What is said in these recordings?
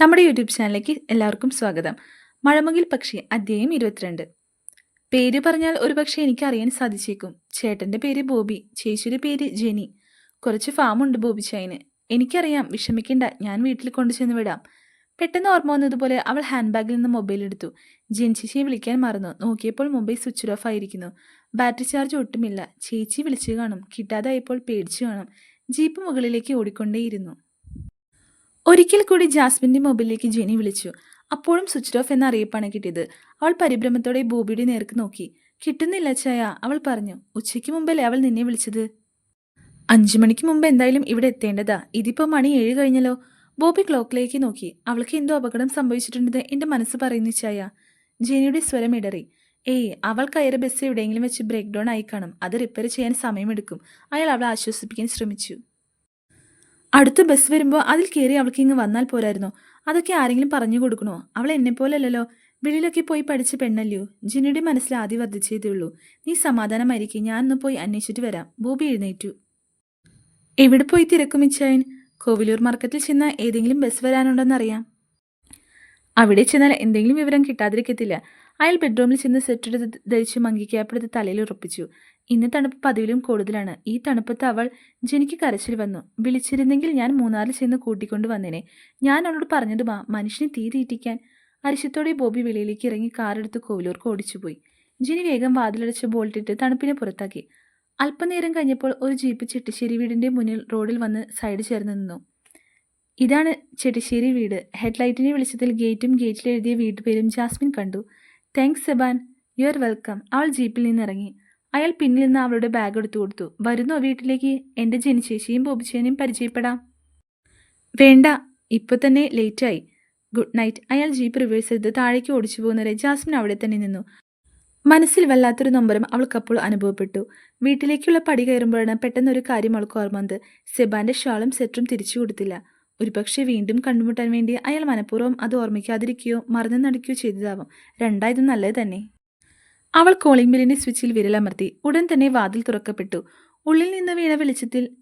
നമ്മുടെ യൂട്യൂബ് ചാനലിലേക്ക് എല്ലാവർക്കും സ്വാഗതം. മഴമുകിൽ പക്ഷി അധ്യായം ഇരുപത്തിരണ്ട്. പേര് പറഞ്ഞാൽ ഒരുപക്ഷെ എനിക്ക് അറിയാൻ സാധിച്ചേക്കും. ചേട്ടന്റെ പേര് ബോബി ചേച്ചിയുടെ പേര് ജെനി. കുറച്ച് ഫാമുണ്ട് ബോബി ചായന്. എനിക്കറിയാം വിഷമിക്കണ്ട ഞാൻ വീട്ടിൽ കൊണ്ടു ചെന്ന് വിടാം. പെട്ടെന്ന് ഓർമ്മ വന്നതുപോലെ അവൾ ഹാൻഡ് ബാഗിൽ നിന്ന് മൊബൈൽ എടുത്തു. ജെൻചേച്ചിയെ വിളിക്കാൻ മറന്നു. നോക്കിയപ്പോൾ മൊബൈൽ സ്വിച്ച് ഓഫ് ആയിരിക്കുന്നു. ബാറ്ററി ചാർജ് ഒട്ടുമില്ല. ചേച്ചി വിളിച്ചു കാണും. കിട്ടാതായപ്പോൾ പേടിച്ചു കാണും. ജീപ്പ് മുകളിലേക്ക് ഓടിക്കൊണ്ടേയിരുന്നു. ഒരിക്കൽ കൂടി ജാസ്മിന്റെ മൊബൈലിലേക്ക് ജെനി വിളിച്ചു. അപ്പോഴും സ്വിച്ച് ഓഫ് എന്ന അറിയിപ്പാണ് കിട്ടിയത്. അവൾ പരിഭ്രമത്തോടെ ബോബിയുടെ നേർക്ക് നോക്കി. കിട്ടുന്നില്ല ചായ അവൾ പറഞ്ഞു. ഉച്ചയ്ക്ക് മുമ്പല്ലേ അവൾ നിന്നെ വിളിച്ചത്? അഞ്ചു മണിക്ക് മുമ്പ് എന്തായാലും ഇവിടെ എത്തേണ്ടതാ. ഇതിപ്പോ മണി ഏഴ് കഴിഞ്ഞല്ലോ. ബോബി ക്ലോക്കിലേക്ക് നോക്കി. അവൾക്ക് എന്തോ അപകടം സംഭവിച്ചിട്ടുണ്ടെന്ന് എന്റെ മനസ്സ് പറയുന്നു ചായ ജെനിയുടെ സ്വരം ഇടറി. ഏയ് അവൾ കയറി ബസ് എവിടെയെങ്കിലും വെച്ച് ബ്രേക്ക് ഡൗൺ ആയി കാണും. അത് റിപ്പയർ ചെയ്യാൻ സമയമെടുക്കും. അയാൾ അവളെ ആശ്വസിപ്പിക്കാൻ ശ്രമിച്ചു. അടുത്ത ബസ് വരുമ്പോൾ അതിൽ കയറി അവൾക്ക് ഇങ്ങ് വന്നാൽ പോരായിരുന്നു. അതൊക്കെ ആരെങ്കിലും പറഞ്ഞു കൊടുക്കണോ? അവൾ എന്നെ പോലല്ലല്ലോ. വെളിയിലൊക്കെ പോയി പഠിച്ച പെണ്ണല്ലയോ? ജിനിയുടെ മനസ്സിൽ ആദ്യം വർദ്ധിച്ചതേ ഉള്ളൂ. നീ സമാധാനമായിരിക്കും. ഞാൻ ഒന്ന് പോയി അന്വേഷിച്ചിട്ട് വരാം. ബോബി എഴുന്നേറ്റു. എവിടെ പോയി തിരക്കും ഇച്ചായൻ കോവിലൂർ മാർക്കറ്റിൽ ചെന്ന ഏതെങ്കിലും ബസ് വരാനുണ്ടെന്നറിയാം. അവിടെ ചെന്നാൽ എന്തെങ്കിലും വിവരം കിട്ടാതിരിക്കത്തില്ല. അയാൾ ബെഡ്റൂമിൽ ചെന്ന് സെറ്റ് എടുത്ത് ധരിച്ച് മങ്കി ക്യാപ്പ് തലയിൽ ഉറപ്പിച്ചു. ഇന്ന് തണുപ്പ് പതിവിലും കൂടുതലാണ്. ഈ തണുപ്പത്ത് അവൾ ജനിക്ക് കരച്ചിൽ വന്നു. വിളിച്ചിരുന്നെങ്കിൽ ഞാൻ മൂന്നാറിൽ ചെന്ന് കൂട്ടിക്കൊണ്ടു വന്നേനെ. ഞാൻ അവളോട് പറഞ്ഞതുമാ മനുഷ്യനെ തീ തീറ്റിക്കാൻ. അരിശത്തോടെ ബോബി വെളിയിലേക്ക് ഇറങ്ങി കാറെടുത്ത് കോവിലൂർക്ക് ഓടിച്ചുപോയി. ജിനി വേഗം വാതിലടച്ച് ബോൾട്ടിട്ട് തണുപ്പിനെ പുറത്താക്കി. അല്പനേരം കഴിഞ്ഞപ്പോൾ ഒരു ജീപ്പ് ചെട്ടിശ്ശേരി വീടിന്റെ മുന്നിൽ റോഡിൽ വന്ന് സൈഡ് ചേർന്ന് നിന്നു. ഇതാണ് ചെട്ടിശ്ശേരി വീട്. ഹെഡ്ലൈറ്റിനെ വെളിച്ചത്തിൽ ഗേറ്റും ഗേറ്റിലെഴുതിയ വീട്ടുപേരും ജാസ്മിൻ കണ്ടു. Thanks Seban. You are welcome. അവൾ ജീപ്പിൽ നിന്നിറങ്ങി. അയാൾ പിന്നിൽ നിന്ന് അവളുടെ ബാഗ് എടുത്തു കൊടുത്തു. വരുന്നോ വീട്ടിലേക്ക്? എന്റെ ജനിശേഷിയും ബോബിച്ചേനെയും പരിചയപ്പെടാം. വേണ്ട. ഇപ്പൊ തന്നെ ലേറ്റായി ഗുഡ് നൈറ്റ് അയാൾ ജീപ്പ് റിവേഴ്സ് ചെയ്ത് താഴേക്ക് ഓടിച്ചു പോകുന്നവരെ ജാസ്മിൻ അവിടെ തന്നെ നിന്നു. മനസ്സിൽ വല്ലാത്തൊരു നൊമ്പരം അവൾക്കപ്പോൾ അനുഭവപ്പെട്ടു. വീട്ടിലേക്കുള്ള പടി കയറുമ്പോഴാണ് പെട്ടെന്നൊരു കാര്യം അവൾക്ക് ഓർമ്മ വന്നത്. സെബാന്റെ ഷാളും സെറ്റും തിരിച്ചു കൊടുത്തില്ല. ഒരുപക്ഷെ വീണ്ടും കണ്ടുമുട്ടാൻ വേണ്ടി അയാൾ മനഃപൂർവം അത് ഓർമ്മിക്കാതിരിക്കുകയോ മറന്നു നടക്കുകയോ ചെയ്തതാവും. രണ്ടായതും നല്ലത് തന്നെ. അവൾ കോളിംഗ് ബെല്ലിന്റെ സ്വിച്ചിൽ വിരലമർത്തി ഉടൻ തന്നെ വാതിൽ തുറക്കപ്പെട്ടു. ഉള്ളിൽ നിന്ന് വീണ വെളിച്ചത്തിൽ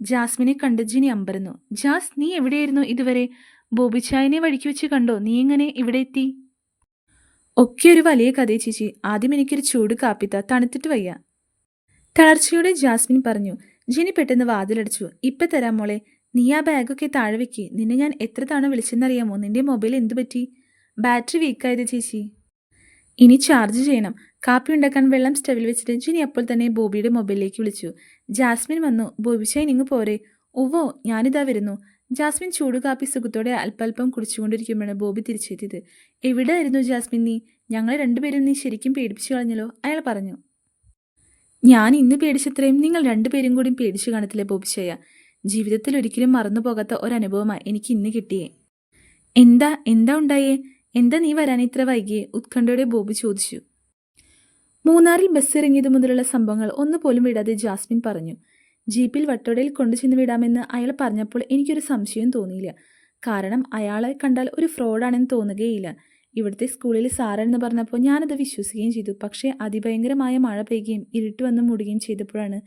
ജാസ്മിനെ കണ്ട് ജിനി അമ്പരന്നു. ജാസ് നീ എവിടെയായിരുന്നു ഇതുവരെ? ബോബിച്ചായനെ വഴിക്ക് വെച്ച് കണ്ടോ? നീ ഇങ്ങനെ ഇവിടെ എത്തി? ഒക്കെ ഒരു വലിയ കഥയെ ചേച്ചി. ആദ്യം എനിക്കൊരു ചൂട് കാപ്പിത്ത. തണുത്തിട്ട് വയ്യ. തളർച്ചയോടെ ജാസ്മിൻ പറഞ്ഞു. ജിനി പെട്ടെന്ന് വാതിലടിച്ചു. ഇപ്പൊ തരാം മോളെ. നീ ആ ബാഗൊക്കെ താഴെ വെക്ക്. നിന്നെ ഞാൻ എത്ര തവണ വിളിച്ചെന്നറിയാമോ? നിന്റെ മൊബൈൽ എന്തു പറ്റി ബാറ്ററി വീക്കായത് ചേച്ചി. ഇനി ചാർജ് ചെയ്യണം. കാപ്പി ഉണ്ടാക്കാൻ വെള്ളം സ്റ്റവിൽ വെച്ചിട്ട് ജിനി അപ്പോൾ തന്നെ ബോബിയുടെ മൊബൈലിലേക്ക് വിളിച്ചു. ജാസ്മിൻ വന്നു ബോബി നിങ്ങ് പോരെ. ഉവ്വോ ഞാനിതാ വരുന്നു. ജാസ്മിൻ ചൂട് കാപ്പി സുഖത്തോടെ അല്പല്പം കുടിച്ചുകൊണ്ടിരിക്കുമ്പോഴാണ് ബോബി തിരിച്ചെത്തിയത്. എവിടെയായിരുന്നു ജാസ്മിൻ നീ? ഞങ്ങൾ രണ്ടുപേരും നീ ശരിക്കും പേടിപ്പിച്ചു കളഞ്ഞല്ലോ അയാൾ പറഞ്ഞു. ഞാൻ ഇന്ന് പേടിച്ചത്രയും നിങ്ങൾ രണ്ടുപേരും കൂടി പേടിച്ചു കാണത്തില്ലേ ബോബിച്ചയ്യ ജീവിതത്തിൽ ഒരിക്കലും മറന്നു പോകാത്ത ഒരനുഭവമാണ് എനിക്ക് ഇന്ന് കിട്ടിയേ. എന്താ എന്താ ഉണ്ടായേ? എന്താ നീ വരാൻ ഇത്ര വൈകിയേ? ഉത്കണ്ഠയോടെ ബോബി ചോദിച്ചു. മൂന്നാറിൽ ബസ് ഇറങ്ങിയത് മുതലുള്ള സംഭവങ്ങൾ ഒന്നുപോലും വിടാതെ ജാസ്മിൻ പറഞ്ഞു. ജീപ്പിൽ വട്ടോടയിൽ കൊണ്ടുചെന്ന് വിടാമെന്ന് അയാൾ പറഞ്ഞപ്പോൾ എനിക്കൊരു സംശയം തോന്നിയില്ല. കാരണം അയാളെ കണ്ടാൽ ഒരു ഫ്രോഡാണെന്ന് തോന്നുകയില്ല. ഇവിടുത്തെ സ്കൂളിൽ സാറാണെന്ന് പറഞ്ഞപ്പോൾ ഞാനത് വിശ്വസിക്കുകയും ചെയ്തു. പക്ഷേ അതിഭയങ്കരമായ മഴ പെയ്യുകയും ഇരുട്ട് വന്ന് മുടുകയും ചെയ്തപ്പോഴാണ്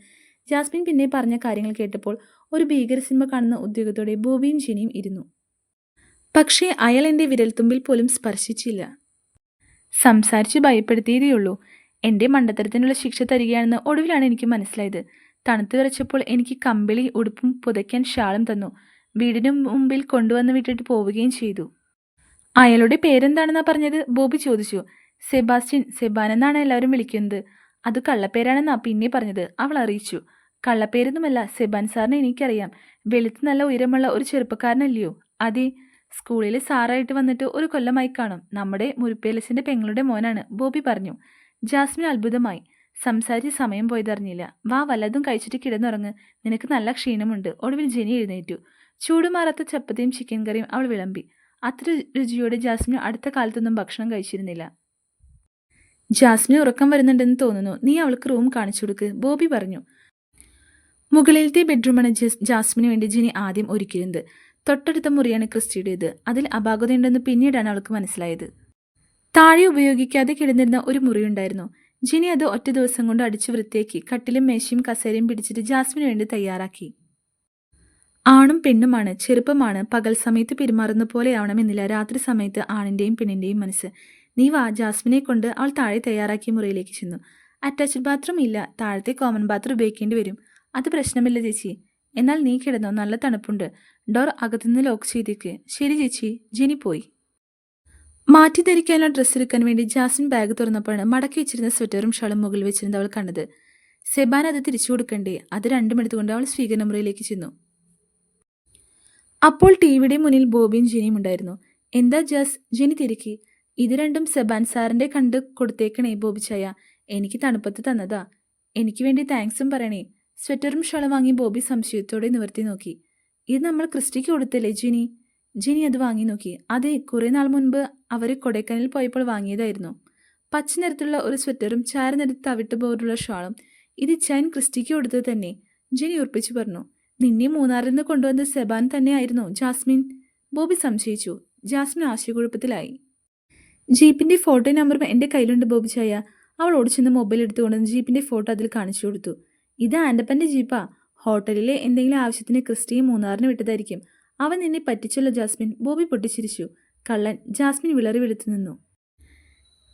ജാസ്മിൻ പിന്നെ പറഞ്ഞ കാര്യങ്ങൾ കേട്ടപ്പോൾ ഒരു ഭീകര സിനിമ കാണുന്ന ഉദ്യോഗത്തോടെ ബോബിയും ജിനിയും ഇരുന്നു. പക്ഷേ അയാൾ എന്റെ വിരൽത്തുമ്പിൽ പോലും സ്പർശിച്ചില്ല. സംസാരിച്ച് ഭയപ്പെടുത്തിയതേയുള്ളൂ. എന്റെ മണ്ടത്തരത്തിനുള്ള ശിക്ഷ തരികയാണെന്ന് ഒടുവിലാണ് എനിക്ക് മനസ്സിലായത്. തണുത്തു വിറച്ചപ്പോൾ എനിക്ക് കമ്പിളി ഉടുപ്പും പുതയ്ക്കാൻ ഷാളും തന്നു. വീടിനു മുമ്പിൽ കൊണ്ടുവന്ന് വിട്ടിട്ട് പോവുകയും ചെയ്തു. അയാളുടെ പേരെന്താണെന്നാ പറഞ്ഞത്? ബോബി ചോദിച്ചു. സെബാസ്റ്റ്യൻ സെബാൻ എന്നാണ് എല്ലാവരും വിളിക്കുന്നത്. അത് കള്ളപ്പേരാണെന്നാ പിന്നെ പറഞ്ഞത്. അവൾ അറിയിച്ചു. കള്ളപ്പേരൊന്നുമല്ല സെബാൻ സാറിനെ എനിക്കറിയാം. വെളുത്ത് നല്ല ഉയരമുള്ള ഒരു ചെറുപ്പക്കാരനല്ലയോ? അതെ സ്കൂളിൽ സാറായിട്ട് വന്നിട്ട് ഒരു കൊല്ലമായി കാണും. നമ്മുടെ മുരുപ്പേലസിന്റെ പെങ്ങളുടെ മോനാണ് ബോബി പറഞ്ഞു. ജാസ്മിൻ അത്ഭുതമായി. സംസാരിച്ച് സമയം പോയതറിഞ്ഞില്ല. വാ വല്ലതും കഴിച്ചിട്ട് കിടന്നുറങ്ങ്. നിനക്ക് നല്ല ക്ഷീണമുണ്ട്. ഒടുവിൽ ജെനി എഴുന്നേറ്റു. ചൂടുമാറാത്ത ചപ്പത്തിയും ചിക്കൻ കറിയും അവൾ വിളമ്പി. അത്ര രുചിയോടെ ജാസ്മിൻ അടുത്ത കാലത്തൊന്നും ഭക്ഷണം കഴിച്ചിരുന്നില്ല. ജാസ്മിൻ ഉറക്കം വരുന്നുണ്ടെന്ന് തോന്നുന്നു. നീ അവൾക്ക് റൂം കാണിച്ചു കൊടുക്ക്. ബോബി പറഞ്ഞു. മുകളിലത്തെ ബെഡ്റൂമാണ് ജസ് ജാസ്മിന് വേണ്ടി ജിനി ആദ്യം ഒരുക്കിയിരുന്നത്. തൊട്ടടുത്ത മുറിയാണ് ക്രിസ്റ്റിയുടേത്. അതിൽ അപാകതയുണ്ടെന്ന് പിന്നീടാണ് അവൾക്ക് മനസ്സിലായത്. താഴെ ഉപയോഗിക്കാതെ കിടന്നിരുന്ന ഒരു മുറിയുണ്ടായിരുന്നു. ജിനി അത് ഒറ്റ ദിവസം കൊണ്ട് അടിച്ചു വൃത്തിയാക്കി കട്ടിലും മേശയും കസേരയും പിടിച്ചിട്ട് ജാസ്മിന് വേണ്ടി തയ്യാറാക്കി. ആണും പെണ്ണുമാണ് ചെറുപ്പമാണ് പകൽ സമയത്ത് പെരുമാറുന്ന പോലെയാവണമെന്നില്ല രാത്രി സമയത്ത് ആണിന്റെയും പെണ്ണിന്റെയും മനസ്സ്. നീ വാ ജാസ്മിനെ കൊണ്ട് അവൾ താഴെ തയ്യാറാക്കിയ മുറിയിലേക്ക് ചെന്നു. അറ്റാച്ച്ഡ് ബാത്റൂം ഇല്ല താഴത്തെ കോമൺ ബാത്റൂം ഉപയോഗിക്കേണ്ടി വരും. അത് പ്രശ്നമില്ല ചേച്ചി. എന്നാൽ നീ കിടന്നോ നല്ല തണുപ്പുണ്ട്. ഡോർ അകത്തുനിന്ന് ലോക്ക് ചെയ്തേക്ക്. ശരി ചേച്ചി. ജിനി പോയി. മാറ്റി ധരിക്കാനുള്ള ഡ്രസ്സ് എടുക്കാൻ വേണ്ടി ജാസ്മിൻ ബാഗ് തുറന്നപ്പോഴാണ് മടക്കി വെച്ചിരുന്ന സ്വെറ്ററും ഷാളും മുകളിൽ വെച്ചിരുന്നത് അവൾ കണ്ടത്. സെബാൻ അത് തിരിച്ചു കൊടുക്കണ്ടേ? അത് രണ്ടും എടുത്തുകൊണ്ട് അവൾ സ്വീകരണ മുറിയിലേക്ക് ചെന്നു. അപ്പോൾ ടിവിയുടെ മുന്നിൽ ബോബിയും ജിനിയും ഉണ്ടായിരുന്നു. എന്താ ജസ് ജിനി തിരക്കി? ഇത് രണ്ടും സെബാൻ സാറിന്റെ കണ്ട് കൊടുത്തേക്കണേ ബോബി ചായ. എനിക്ക് തണുപ്പത്ത് തന്നതാ. എനിക്ക് വേണ്ടി താങ്ക്സും പറയണേ. സ്വെറ്ററും ഷാളും വാങ്ങി ബോബി സംശയത്തോടെ നിവർത്തി നോക്കി. ഇത് നമ്മൾ ക്രിസ്റ്റിക്ക് കൊടുത്തല്ലേ ജിനി? ജിനി അത് വാങ്ങി നോക്കി. അതെ കുറേ നാൾ മുൻപ് അവർ കൊടൈക്കനിൽ പോയപ്പോൾ വാങ്ങിയതായിരുന്നു. പച്ച നിറത്തിലുള്ള ഒരു സ്വെറ്ററും ചാര നിരത്ത് തവിട്ട് പോലുള്ള ഷാളും ഇത് ചൈൻ ക്രിസ്റ്റിക്ക് കൊടുത്തത് തന്നെ. ജിനി ഉറപ്പിച്ചു പറഞ്ഞു നിന്നെ മൂന്നാറിൽ നിന്ന് കൊണ്ടുവന്ന സെബാൻ തന്നെയായിരുന്നു ജാസ്മിൻ. ബോബി സംശയിച്ചു. ജാസ്മിൻ ആശയക്കുഴപ്പത്തിലായി. ജീപ്പിന്റെ ഫോട്ടോ നമ്പറും എന്റെ കയ്യിലുണ്ട് ബോബി ചായ. അവൾ ഓടിച്ചെന്ന് മൊബൈൽ എടുത്തുകൊണ്ട് ജീപ്പിന്റെ ഫോട്ടോ അതിൽ കാണിച്ചു കൊടുത്തു. ഇത് ആൻഡപ്പന്റെ ജീപ്പാ. ഹോട്ടലിലെ എന്തെങ്കിലും ആവശ്യത്തിന് ക്രിസ്റ്റിയെ മൂന്നാറിന് വിട്ടതായിരിക്കും. അവൻ നിന്നെ പറ്റിച്ചല്ലോ ജാസ്മിൻ ബോബി പൊട്ടിച്ചിരിച്ചു. കള്ളൻ ജാസ്മിൻ വിളറി വെളുത്തു നിന്നു.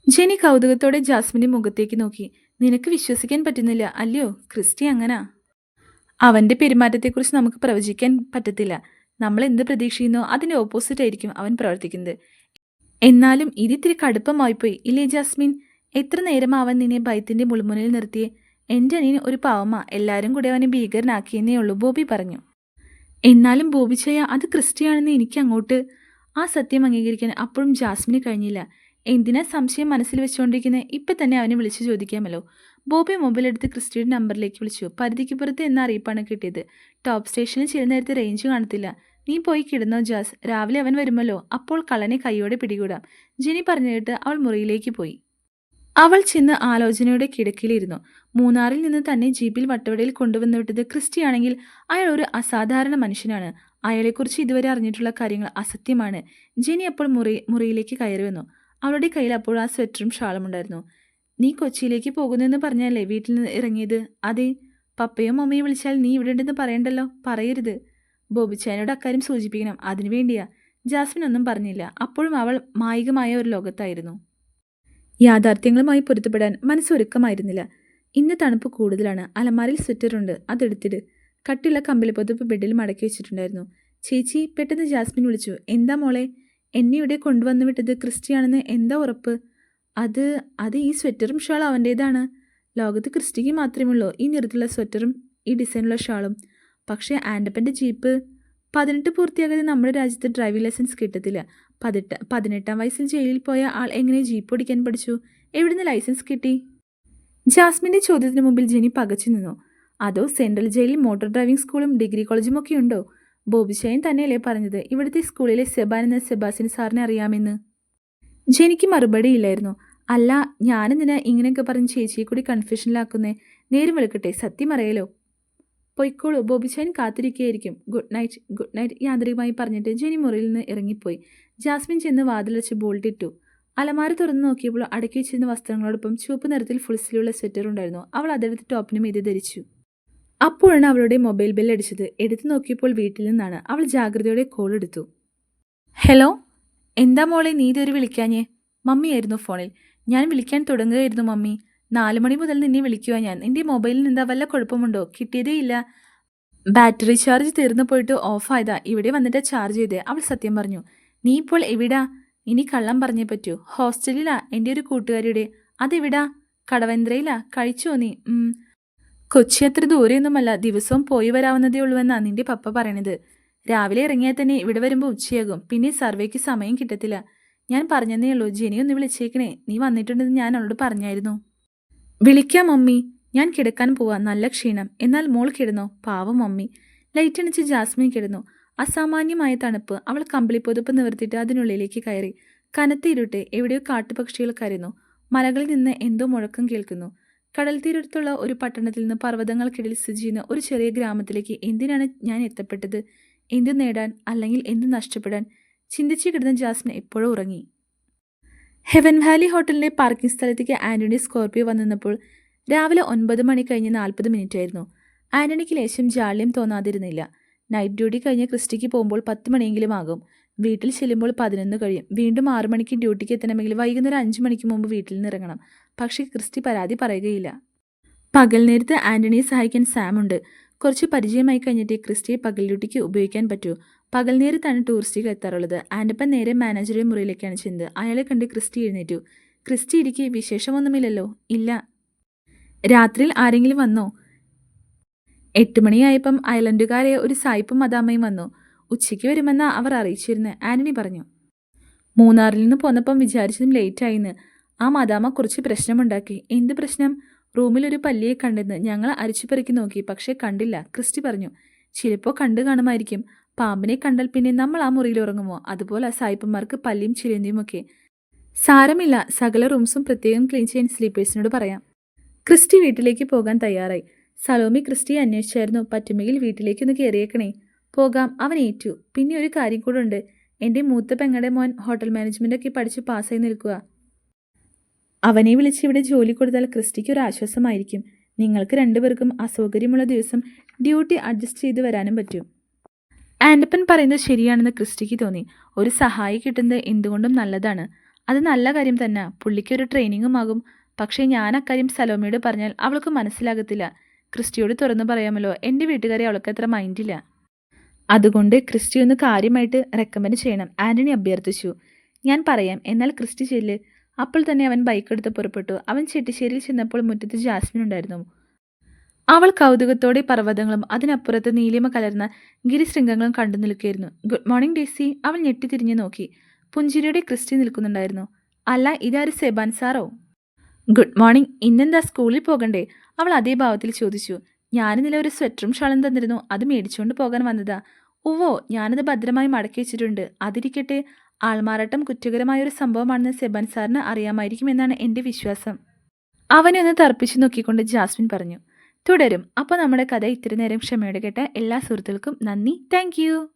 ജെനി കൗതുകത്തോടെ ജാസ്മിന്റെ മുഖത്തേക്ക് നോക്കി. നിനക്ക് വിശ്വസിക്കാൻ പറ്റുന്നില്ല അല്ലയോ? ക്രിസ്റ്റി അങ്ങനാ. അവന്റെ പെരുമാറ്റത്തെക്കുറിച്ച് നമുക്ക് പ്രവചിക്കാൻ പറ്റത്തില്ല. നമ്മൾ എന്ത് പ്രതീക്ഷിക്കുന്നോ അതിന്റെ ഓപ്പോസിറ്റ് ആയിരിക്കും അവൻ പ്രവർത്തിക്കുന്നത്. എന്നാലും ഇതിത്തിരി കടുപ്പമായിപ്പോയി ഇല്ലേ ജാസ്മിൻ? എത്ര നേരം അവൻ നിന്നെ ഭയത്തിന്റെ മുൾമുനയിൽ നിർത്തിയേ? എന്റെ അനിയൻ ഒരു പാവമാ. എല്ലാവരും കൂടെ അവനെ ഭീകരനാക്കിയെന്നേ ഉള്ളൂ ബോബി പറഞ്ഞു. എന്നാലും ബോബിച്ചയ്യ അത് ക്രിസ്റ്റിയാണെന്ന് എനിക്ക് അങ്ങോട്ട് ആ സത്യം അംഗീകരിക്കാൻ അപ്പോഴും ജാസ്മിന് കഴിഞ്ഞില്ല. എന്തിനാ സംശയം മനസ്സിൽ വെച്ചുകൊണ്ടിരിക്കുന്നത് ഇപ്പം തന്നെ അവനെ വിളിച്ചു ചോദിക്കാമല്ലോ. ബോബി മൊബൈൽ എടുത്ത് ക്രിസ്റ്റിയുടെ നമ്പറിലേക്ക് വിളിച്ചു. പരിധിക്ക് പുറത്ത് എന്ന അറിയിപ്പാണ് കിട്ടിയത്. ടോപ്പ് സ്റ്റേഷനിൽ ചില നേരത്തെ റേഞ്ച് കാണത്തില്ല. നീ പോയി കിടന്നോ ജാസ്. രാവിലെ അവൻ വരുമല്ലോ. അപ്പോൾ കള്ളനെ കൈയോടെ പിടികൂടാം. ജിനി പറഞ്ഞു കേട്ട് അവൾ മുറിയിലേക്ക് പോയി. അവൾ ചെന്ന് ആലോചനയുടെ കിടക്കിലിരുന്നു മൂന്നാറിൽ നിന്ന് തന്നെ ജീപ്പിൽ വട്ടവടയിൽ കൊണ്ടുവന്നു വിട്ടത് ക്രിസ്റ്റിയാണെങ്കിൽ അയാൾ ഒരു അസാധാരണ മനുഷ്യനാണ്. അയാളെക്കുറിച്ച് ഇതുവരെ അറിഞ്ഞിട്ടുള്ള കാര്യങ്ങൾ അസത്യമാണ്. ജെനി അപ്പോൾ മുറി മുറിയിലേക്ക് കയറി വന്നു. അവളുടെ കയ്യിൽ അപ്പോൾ ആ സ്വെറ്ററും ഷാളും ഉണ്ടായിരുന്നു. നീ കൊച്ചിയിലേക്ക് പോകുന്നെന്ന് പറഞ്ഞല്ലേ വീട്ടിൽ നിന്ന് ഇറങ്ങിയത്? അതെ. പപ്പയും അമ്മയും വിളിച്ചാൽ നീ ഇവിടെ ഉണ്ടെന്ന് പറയണ്ടല്ലോ? പറയരുത്. ബോബിച്ചായനോട് അക്കാര്യം സൂചിപ്പിക്കണം. അതിനു വേണ്ടിയാ. ജാസ്മിൻ ഒന്നും പറഞ്ഞില്ല. അപ്പോഴും അവൾ മായികമായ ഒരു ലോകത്തായിരുന്നു. യാഥാർത്ഥ്യങ്ങളുമായി പൊരുത്തപ്പെടാൻ മനസ്സൊരുക്കമായിരുന്നില്ല. ഇന്ന് തണുപ്പ് കൂടുതലാണ്. അലമാരിൽ സ്വെറ്ററുണ്ട് അതെടുത്തിട് കട്ടിയുള്ള കമ്പിളി പൊതുപ്പ് ബെഡിൽ മടക്കി വെച്ചിട്ടുണ്ടായിരുന്നു. ചേച്ചി പെട്ടെന്ന് ജാസ്മിൻ വിളിച്ചു. എന്താ മോളെ? എന്നെ ഇവിടെ കൊണ്ടുവന്നു വിട്ടത് ക്രിസ്റ്റിയാണെന്ന് എന്താ ഉറപ്പ്? അത് അത് ഈ സ്വെറ്ററും ഷാൾ അവന്റേതാണ്. ലോകത്ത് ക്രിസ്റ്റിക്ക് മാത്രമേ ഉള്ളൂ ഈ നിറത്തിലുള്ള സ്വെറ്ററും ഈ ഡിസൈനുള്ള ഷാളും. പക്ഷേ ആൻഡപ്പന്റെ ജീപ്പ് പതിനെട്ട് പൂർത്തിയാകാതെ നമ്മുടെ രാജ്യത്ത് ഡ്രൈവിംഗ് ലൈസൻസ് കിട്ടത്തില്ല. പതിനെട്ട് പതിനെട്ടാം വയസ്സിൽ ജയിലിൽ പോയ ആൾ എങ്ങനെ ജീപ്പ് ഓടിക്കാൻ പഠിച്ചു? എവിടുന്ന് ലൈസൻസ് കിട്ടി? ജാസ്മിന്റെ ചോദ്യത്തിന് മുമ്പിൽ ജെനി പകച്ചു നിന്നു. അതോ സെൻട്രൽ ജയിലിൽ മോട്ടോർ ഡ്രൈവിംഗ് സ്കൂളും ഡിഗ്രി കോളേജും ഒക്കെ ഉണ്ടോ? ബോബിശയൻ തന്നെയല്ലേ പറഞ്ഞത്. ഇവിടുത്തെ സ്കൂളിലെ സെബാൻ എന്ന സെബാസിൻ സാറിനെ അറിയാമെന്ന്. ജെനിക്ക് മറുപടി ഇല്ലായിരുന്നു. അല്ല ഞാനെന്തിനാ ഇങ്ങനെയൊക്കെ പറഞ്ഞ് ചേച്ചിയെ കൂടി കൺഫ്യൂഷനിലാക്കുന്നേ? നേരം വെളുക്കട്ടെ സത്യം അറിയാലോ. പൊയ്ക്കോളൂ ബോബിച്ചാൻ കാത്തിരിക്കുകയായിരിക്കും. ഗുഡ് നൈറ്റ് ഗുഡ് നൈറ്റ് യാന്ത്രികമായി പറഞ്ഞിട്ട് ജെനി മുറിയിൽ നിന്ന് ഇറങ്ങിപ്പോയി. ജാസ്മിൻ ചെന്ന് വാതിലച്ച് ബോൾട്ട് ഇട്ടു അലമാര തുറന്നു നോക്കിയപ്പോൾ അടക്കി വെച്ചിരുന്ന വസ്ത്രങ്ങളോടൊപ്പം ചുവപ്പ് നിറത്തിൽ ഫുൾ സ്ലീവുള്ള സ്വെറ്റർ ഉണ്ടായിരുന്നു. അവൾ അതെടുത്ത് ടോപ്പിന് ഇത് ധരിച്ചു. അപ്പോഴാണ് അവളുടെ മൊബൈൽ ബെൽ അടിച്ചത്. എടുത്തു നോക്കിയപ്പോൾ വീട്ടിൽ നിന്നാണ്. അവൾ ജാഗ്രതയോടെ കോൾ എടുത്തു. ഹലോ എന്താ മോളെ? നീ ഇതൊരു വിളിക്കാഞ്ഞേ? മമ്മിയായിരുന്നു ഫോണിൽ. ഞാൻ വിളിക്കാൻ തുടങ്ങുകയായിരുന്നു മമ്മി. നാല് മണി മുതൽ നിന്നെ വിളിക്കുക ഞാൻ. നിന്റെ മൊബൈലിൽ എന്താ വല്ല കുഴപ്പമുണ്ടോ? കിട്ടിയതേ ഇല്ല. ബാറ്ററി ചാർജ് തീർന്നു പോയിട്ട് ഓഫായതാ ഇവിടെ വന്നിട്ട് ചാർജ് ചെയ്തേ. അവൾ സത്യം പറഞ്ഞു. നീ ഇപ്പോൾ എവിടാ? ഇനി കള്ളം പറഞ്ഞേ പറ്റൂ. ഹോസ്റ്റലിലാ എന്റെ ഒരു കൂട്ടുകാരിയുടെ. അതെവിടാ? കടവന്ത്രയിലാ കഴിച്ചോ നീ. കൊച്ചി അത്ര ദൂരെയൊന്നുമല്ല ദിവസവും പോയി വരാവുന്നതേ ഉള്ളൂവെന്നാ നിന്റെ പപ്പ പറയണത്. രാവിലെ ഇറങ്ങിയാൽ തന്നെ ഇവിടെ വരുമ്പോൾ ഉച്ചയാകും. പിന്നെ സർവേക്ക് സമയം കിട്ടത്തില്ല. ഞാൻ പറഞ്ഞതേ ഉള്ളൂ ജെനി ഒന്ന് വിളിച്ചേക്കണേ. നീ വന്നിട്ടുണ്ടെന്ന് ഞാൻ അവളോട് പറഞ്ഞായിരുന്നു. വിളിക്കാം മമ്മി. ഞാൻ കിടക്കാൻ പോവാ. നല്ല ക്ഷീണം. എന്നാൽ മോൾ കിടന്നോ? പാവം മമ്മി. ലൈറ്റ് അണിച്ച് ജാസ്മിൻ കിടന്നു. അസാമാന്യമായ തണുപ്പ് അവൾ കമ്പിളിപ്പൊതുപ്പ് നിവർത്തിയിട്ട് അതിനുള്ളിലേക്ക് കയറി. കനത്ത ഇരുട്ട് എവിടെയോ കാട്ടുപക്ഷികൾ കരുന്നു മലകളിൽ നിന്ന് എന്തോ മുഴക്കം കേൾക്കുന്നു. കടൽ തീരത്തുള്ള ഒരു പട്ടണത്തിൽ നിന്ന് പർവതങ്ങൾക്കിടയിൽ സ്ഥിതി ചെയ്യുന്ന ഒരു ചെറിയ ഗ്രാമത്തിലേക്ക് എന്തിനാണ് ഞാൻ എത്തപ്പെട്ടത്? എന്ത് നേടാൻ അല്ലെങ്കിൽ എന്ത് നഷ്ടപ്പെടാൻ? ചിന്തിച്ചു കിടന്ന ജാസ്മിൻ എപ്പോഴും ഉറങ്ങി. ഹെവൻ വാലി ഹോട്ടലിലെ പാർക്കിംഗ് സ്ഥലത്തേക്ക് ആന്റണി സ്കോർപ്പിയോ വന്നിരുന്നപ്പോൾ രാവിലെ ഒൻപത് മണി കഴിഞ്ഞ് നാൽപ്പത് മിനിറ്റ് ആയിരുന്നു ആന്റണിക്ക് ലേശം ജാള്യം തോന്നാതിരുന്നില്ല. നൈറ്റ് ഡ്യൂട്ടി കഴിഞ്ഞ് ക്രിസ്റ്റിക്ക് പോകുമ്പോൾ പത്ത് മണിയെങ്കിലും ആകും. വീട്ടിൽ ചെല്ലുമ്പോൾ പതിനൊന്ന് കഴിയും. വീണ്ടും ആറു മണിക്ക് ഡ്യൂട്ടിക്ക് എത്തണമെങ്കിൽ വൈകുന്നേരം അഞ്ച് മണിക്ക് മുമ്പ് വീട്ടിൽ നിന്ന് ഇറങ്ങണം. പക്ഷേ ക്രിസ്റ്റി പരാതി പറയുകയില്ല. പകൽ നേരത്ത് ആന്റണിയെ സഹായിക്കാൻ സാം ഉണ്ട്. കുറച്ച് പരിചയമായി കഴിഞ്ഞിട്ട് ക്രിസ്റ്റിയെ പകൽ ഡ്യൂട്ടിക്ക് ഉപയോഗിക്കാൻ പറ്റൂ. പകൽ നേരത്താണ് ടൂറിസ്റ്റുകൾ എത്താറുള്ളത്. ആന്റപ്പൻ നേരെ മാനേജറുടെ മുറിയിലേക്കാണ് ചെന്നത്. അയാളെ കണ്ട് ക്രിസ്റ്റി എഴുന്നേറ്റു. ക്രിസ്റ്റി ഇരിക്കെ വിശേഷമൊന്നുമില്ലല്ലോ? ഇല്ല. രാത്രിയിൽ ആരെങ്കിലും വന്നോ? എട്ട് മണിയായപ്പം അയലൻഡുകാരെ ഒരു സായിപ്പും മദാമയും വന്നു. ഉച്ചയ്ക്ക് വരുമെന്ന് അവർ അറിയിച്ചിരുന്നു ആന്റണി പറഞ്ഞു. മൂന്നാറിൽ നിന്ന് പോന്നപ്പം വിചാരിച്ചതും ലേറ്റായിന്ന്. ആ മദാമ കുറച്ച് പ്രശ്നമുണ്ടാക്കി. എന്ത് പ്രശ്നം? റൂമിൽ ഒരു പല്ലിയെ കണ്ടെന്ന് ഞങ്ങൾ അരിച്ചുപെറുക്കി നോക്കി പക്ഷേ കണ്ടില്ല. ക്രിസ്റ്റി പറഞ്ഞു ചിലപ്പോൾ കണ്ടു കാണുമായിരിക്കും. പാമ്പിനെ കണ്ടാൽ പിന്നെ നമ്മൾ ആ മുറിയിൽ ഉറങ്ങുമോ? അതുപോലെ ആ സായിപ്പന്മാർക്ക് പല്ലിയും ചിലന്തിയും ഒക്കെ. സാരമില്ല സകല റൂംസും പ്രത്യേകം ക്ലീൻ ചെയ്യാൻ സ്ലീപ്പേഴ്സിനോട് പറയാം. ക്രിസ്റ്റി വീട്ടിലേക്ക് പോകാൻ തയ്യാറായി. സലോമി ക്രിസ്റ്റിയെ അന്വേഷിച്ചായിരുന്നു പറ്റുമെങ്കിൽ വീട്ടിലേക്കൊന്ന് കയറിയേക്കണേ പോകാം അവൻ ഏറ്റു. പിന്നെ ഒരു കാര്യം കൂടെ ഉണ്ട്. എന്റെ മൂത്ത പെങ്ങളുടെ മോൻ ഹോട്ടൽ മാനേജ്മെന്റൊക്കെ പഠിച്ച് പാസ്സായി നിൽക്കുക. അവനെ വിളിച്ച് ഇവിടെ ജോലി കൊടുത്താൽ ക്രിസ്റ്റിക്ക് ഒരു ആശ്വാസമായിരിക്കും. നിങ്ങൾക്ക് രണ്ടുപേർക്കും അസൗകര്യമുള്ള ദിവസം ഡ്യൂട്ടി അഡ്ജസ്റ്റ് ചെയ്ത് വരാനും പറ്റും. ആൻഡപ്പൻ പറയുന്നത് ശരിയാണെന്ന് ക്രിസ്റ്റിക്ക് തോന്നി. ഒരു സഹായി കിട്ടുന്നത് എന്തുകൊണ്ടും നല്ലതാണ്. അത് നല്ല കാര്യം തന്നെ. പുള്ളിക്ക് ഒരു ട്രെയിനിങ്ങും ആകും. പക്ഷേ ഞാൻ അക്കാര്യം സലോമിയോട് പറഞ്ഞാൽ അവൾക്ക് മനസ്സിലാകത്തില്ല. ക്രിസ്റ്റിയോട് തുറന്നു പറയാമല്ലോ എന്റെ വീട്ടുകാരെ അവൾക്ക് അത്ര മൈൻഡില്ല അതുകൊണ്ട് ക്രിസ്റ്റി ഒന്ന് കാര്യമായിട്ട് റെക്കമെൻഡ് ചെയ്യണം. ആന്റണി അഭ്യർത്ഥിച്ചു. ഞാൻ പറയാം എന്നാൽ ക്രിസ്റ്റി ചെല്ല്. അപ്പോൾ തന്നെ അവൻ ബൈക്ക് എടുത്ത് പുറപ്പെട്ടു. അവൻ ചെട്ടിശ്ശേരിയിൽ ചെന്നപ്പോൾ മുറ്റത്ത് ജാസ്മിൻ ഉണ്ടായിരുന്നു. അവൾ കൗതുകത്തോടെ പർവതങ്ങളും അതിനപ്പുറത്ത് നീലിമ കലർന്ന ഗിരിശൃംഗങ്ങളും കണ്ടു നിൽക്കുകയായിരുന്നു. Good morning Daisy. അവൾ ഞെട്ടിത്തിരിഞ്ഞു നോക്കി. പുഞ്ചിരിയുടെ ക്രിസ്റ്റി നിൽക്കുന്നുണ്ടായിരുന്നു. അല്ല ഇതാര് സെബാൻ സാറോ? ഗുഡ് മോർണിംഗ് ഇന്നെന്താ സ്കൂളിൽ പോകണ്ടേ? അവൾ അതേ ഭാവത്തിൽ ചോദിച്ചു. ഞാനിന്നലെ ഒരു സ്വെറ്ററും ഷാളും തന്നിരുന്നു. അത് മേടിച്ചുകൊണ്ട് പോകാൻ വന്നതാ. ഉവ്വോ ഞാനത് ഭദ്രമായി മടക്കി വെച്ചിട്ടുണ്ട്. അതിരിക്കട്ടെ. ആൾമാറാട്ടം കുറ്റകരമായ ഒരു സംഭവമാണെന്ന് സെബൻ സാറിന് അറിയാമായിരിക്കുമെന്നാണ് എന്റെ വിശ്വാസം. അവനെ ഒന്ന് തർപ്പിച്ചു നോക്കിക്കൊണ്ട് ജാസ്മിൻ പറഞ്ഞു. തുടരും. അപ്പോൾ നമ്മുടെ കഥ ഇത്തിരി നേരം ക്ഷമയോടെ കേട്ട എല്ലാ സുഹൃത്തുക്കൾക്കും നന്ദി. താങ്ക്